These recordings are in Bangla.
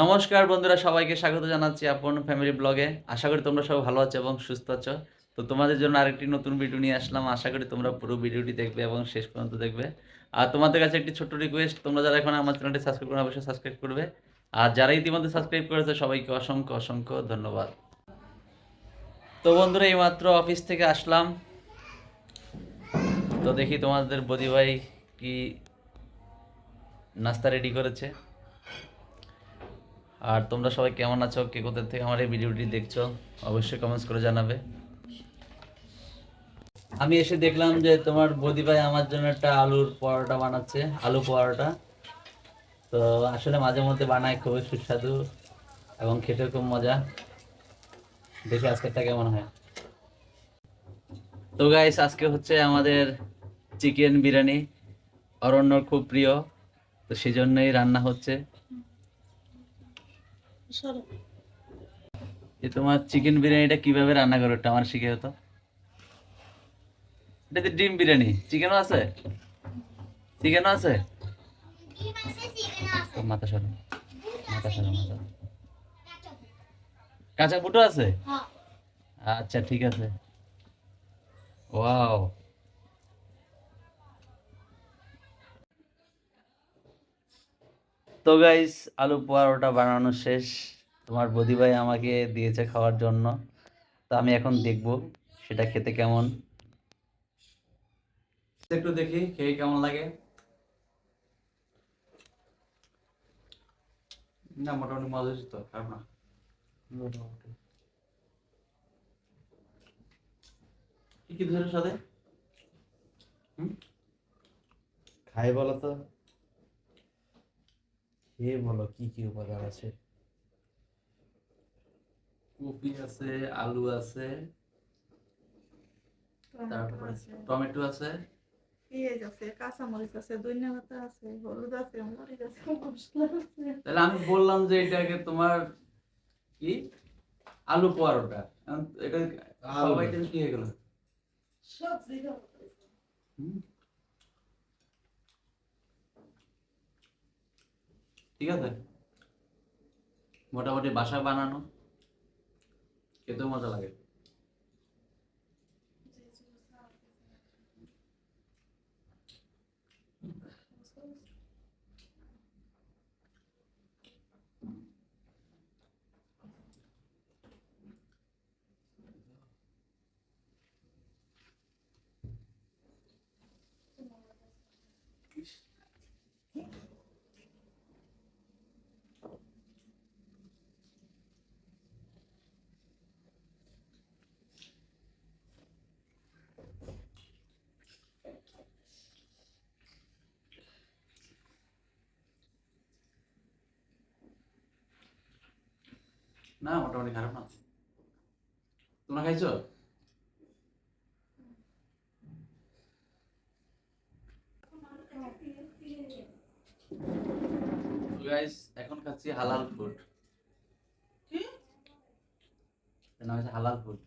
নমস্কার বন্ধুরা, সবাইকে স্বাগত জানাচ্ছি আপন ফ্যামিলি ব্লগে আশা করি তোমরা সবাই ভালো আছো এবং সুস্থ আছো। তো তোমাদের জন্য আরেকটি নতুন ভিডিও নিয়ে আসলাম। আশা করি তোমরা পুরো ভিডিওটি দেখবে এবং শেষ পর্যন্ত দেখবে। আর তোমাদের কাছে একটি ছোট্ট রিকোয়েস্ট তোমরা যারা এখন আমার চ্যানেলটি সাবস্ক্রাইব করো অবশ্যই সাবস্ক্রাইব করবে। আর যারা ইতিমধ্যে সাবস্ক্রাইব করেছে, সবাইকে অসংখ্য অসংখ্য ধন্যবাদ। তো বন্ধুরা, এইমাত্র অফিস থেকে আসলাম। তো দেখি তোমাদের বদি ভাই কি নাস্তা রেডি করেছে। আর তোমরা সবাই কেমন আছো? কে কোথা থেকে আমার এই ভিডিওটি দেখছ? অবশ্যই কমেন্টস করে জানাবে। আমি এসে দেখলাম যে তোমার বৌদি ভাই আমার জন্য একটা আলুর পরোটা বানাচ্ছে, আলু পরোটা। তো আসলে মাঝে মধ্যে বানায়, খুবই সুস্বাদু এবং খেতে খুব মজা। দেখি আজকেরটা কেমন হয়। তো গাইস আজকে হচ্ছে আমাদের চিকেন বিরিয়ানি, অরণ্যর খুব প্রিয়। তো সেই জন্যই রান্না হচ্ছে। যে তোমার চিকেন বিরিয়ানিটা কীভাবে রান্না করো এটা আমার শিখে হতো এটা তো ডিম বিরিয়ানি চিকেনও আছে? চিকেনও আছে? মাথা সরো মাথা সরো মাথা কাঁচা বুটো আছে? আচ্ছা ঠিক আছে। ওয়াও। তো গাইস আলু পরোটা বানানো শেষ। তোমার বদি ভাই আমাকে দিয়েছে খাওয়ার জন্য। তো আমি এখন দেখব সেটা খেতে কেমন। একটু দেখি, খেয়ে কেমন লাগে। না, মোটামুটি মজা হয়েছে তো, খারাপ না। কি কি ধরে সাথে? খাই বলো তো। খেয়ে বলো কি কি উপাদান আছে? কপি আছে আলু আছে তারপরে টমেটো আছে। পেঁয়াজ আছে কাঁচামরিচ আছে ধনিয়া পাতা আছে হলুদ আছে মরিচ আছে মশলা আছে। তাহলে আমি বললাম যে এটাকে তোমার কি? আলু পরোটা। এটা। সবাই কি হয়ে গেল? সবজি ঠিক আছে? মোটামুটি বাসা বানানো খেতেও মজা লাগে। না মোটামুটি খারাপ না। তোমরা খাইছো? গাইস এখন খাচ্ছি হালাল ফুড কি? না হচ্ছে হালাল ফুড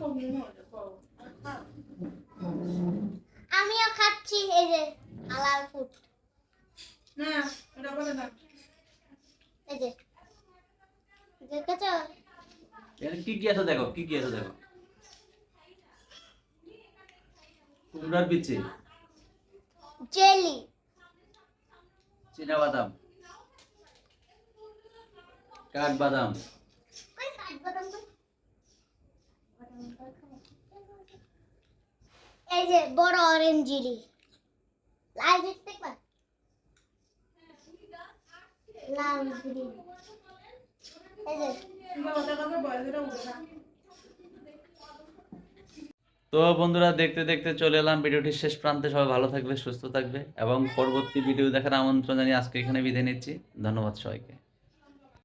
কমই আমিও খাচ্ছি এই যে হালাল ফুড না এটা বলে না। এই যে। দেখেছ? কি কি আছে দেখো কি কি আছে দেখো। কুমড়ার বিচি। জেলি। চীনা বাদাম কাঠ বাদাম কাঠবাদাম এই যে বড় অরেঞ্জ জিলি। লাল দেখবা লাল জিলি তো বন্ধুরা, দেখতে দেখতে চলে এলাম। ভিডিওটির শেষ প্রান্তে সবাই ভালো থাকবে, সুস্থ থাকবে এবং পরবর্তী ভিডিও দেখার আমন্ত্রণ জানিয়ে আজকে এখানে বিদায় নিচ্ছি। ধন্যবাদ সবাইকে।